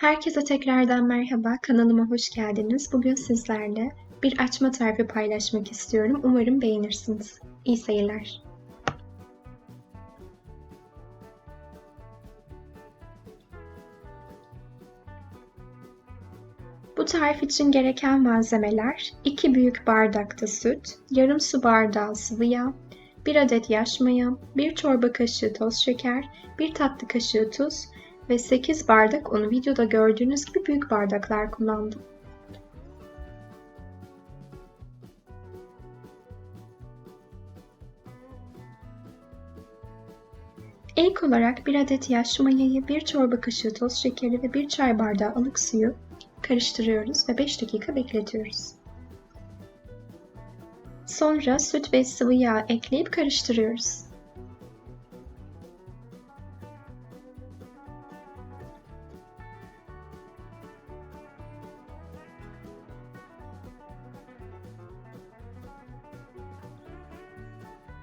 Herkese tekrardan merhaba, kanalıma hoş geldiniz. Bugün sizlerle bir açma tarifi paylaşmak istiyorum. Umarım beğenirsiniz. İyi seyirler. Bu tarif için gereken malzemeler 2 büyük bardakta süt, yarım su bardağı sıvı yağ, 1 adet yaş maya, 1 çorba kaşığı toz şeker, 1 tatlı kaşığı tuz ve 8 bardak unu videoda gördüğünüz gibi büyük bardaklar kullandım. İlk olarak 1 adet yaş mayayı, 1 çorba kaşığı toz şekeri ve 1 çay bardağı ılık suyu karıştırıyoruz ve 5 dakika bekletiyoruz. Sonra süt ve sıvı yağ ekleyip karıştırıyoruz.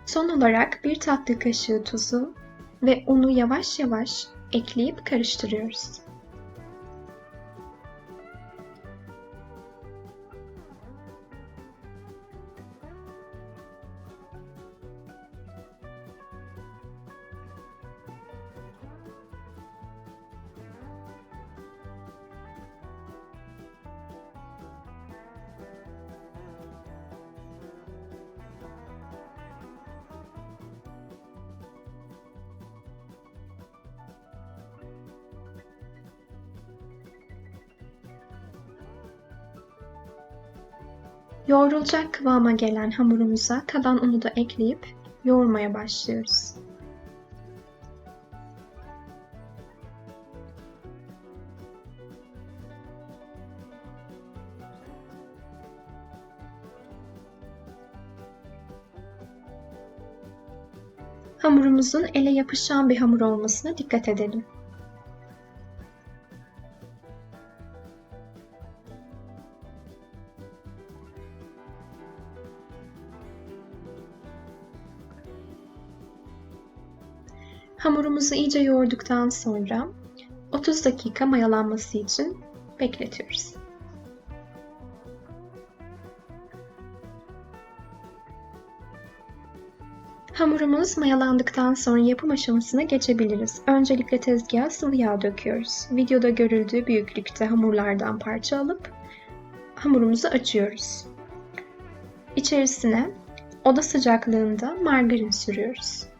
Son olarak bir tatlı kaşığı tuzu ve unu yavaş yavaş ekleyip karıştırıyoruz. Yoğrulacak kıvama gelen hamurumuza kalan unu da ekleyip yoğurmaya başlıyoruz. Hamurumuzun ele yapışan bir hamur olmasına dikkat edelim. Hamurumuzu iyice yoğurduktan sonra 30 dakika mayalanması için bekletiyoruz. Hamurumuz mayalandıktan sonra yapım aşamasına geçebiliriz. Öncelikle tezgaha sıvı yağ döküyoruz. Videoda görüldüğü büyüklükte hamurlardan parça alıp hamurumuzu açıyoruz. İçerisine oda sıcaklığında margarin sürüyoruz.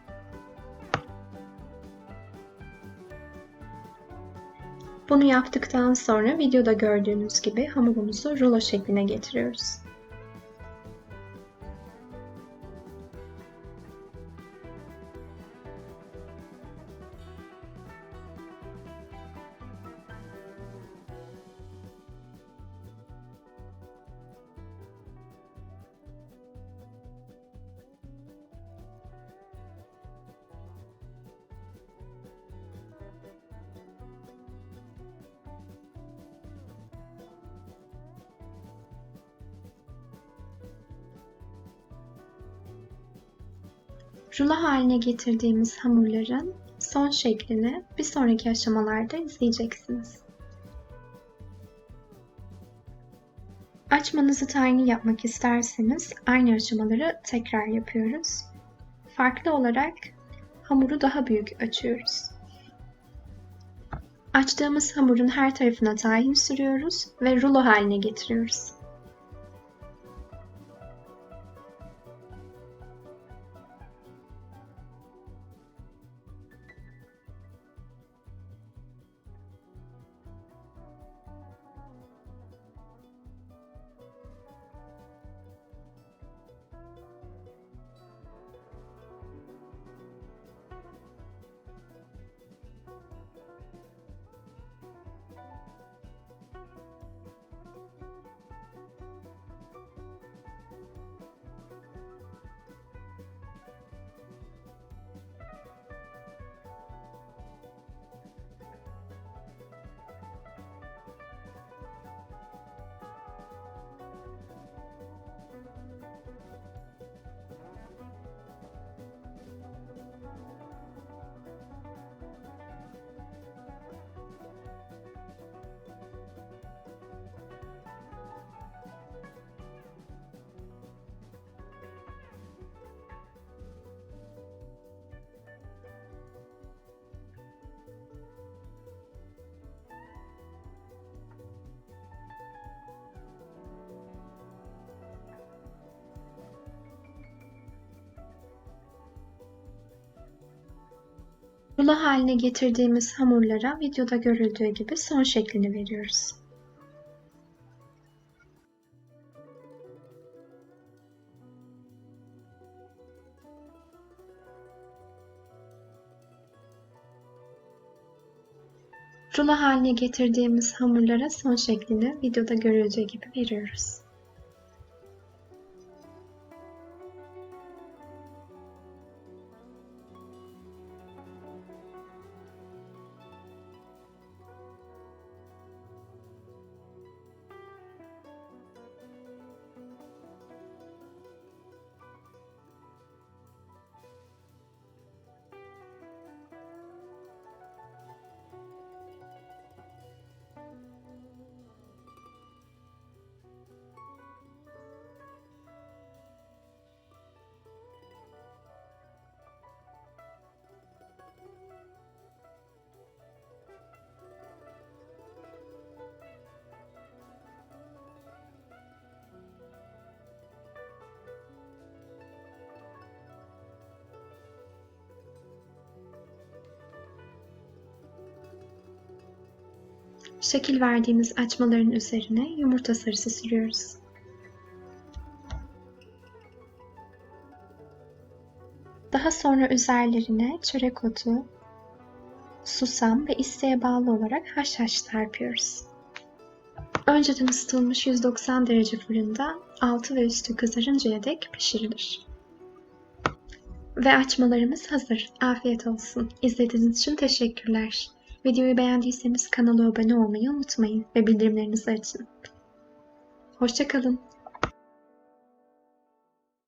Bunu yaptıktan sonra videoda gördüğünüz gibi hamurumuzu rulo şekline getiriyoruz. Rulo haline getirdiğimiz hamurların son şeklini bir sonraki aşamalarda izleyeceksiniz. Açmanızı tiny yapmak isterseniz aynı aşamaları tekrar yapıyoruz. Farklı olarak hamuru daha büyük açıyoruz. Açtığımız hamurun her tarafına tahin sürüyoruz ve rulo haline getiriyoruz. Rulo haline getirdiğimiz hamurlara videoda görüldüğü gibi son şeklini veriyoruz. Rulo haline getirdiğimiz hamurlara son şeklini videoda görüldüğü gibi veriyoruz. Şekil verdiğimiz açmaların üzerine yumurta sarısı sürüyoruz. Daha sonra üzerlerine çörek otu, susam ve isteğe bağlı olarak haşhaş serpiyoruz. Önceden ısıtılmış 190 derece fırında altı ve üstü kızarıncaya dek pişirilir. Ve açmalarımız hazır. Afiyet olsun. İzlediğiniz için teşekkürler. Videoyu beğendiyseniz kanala abone olmayı unutmayın ve bildirimlerinizi açın. Hoşçakalın.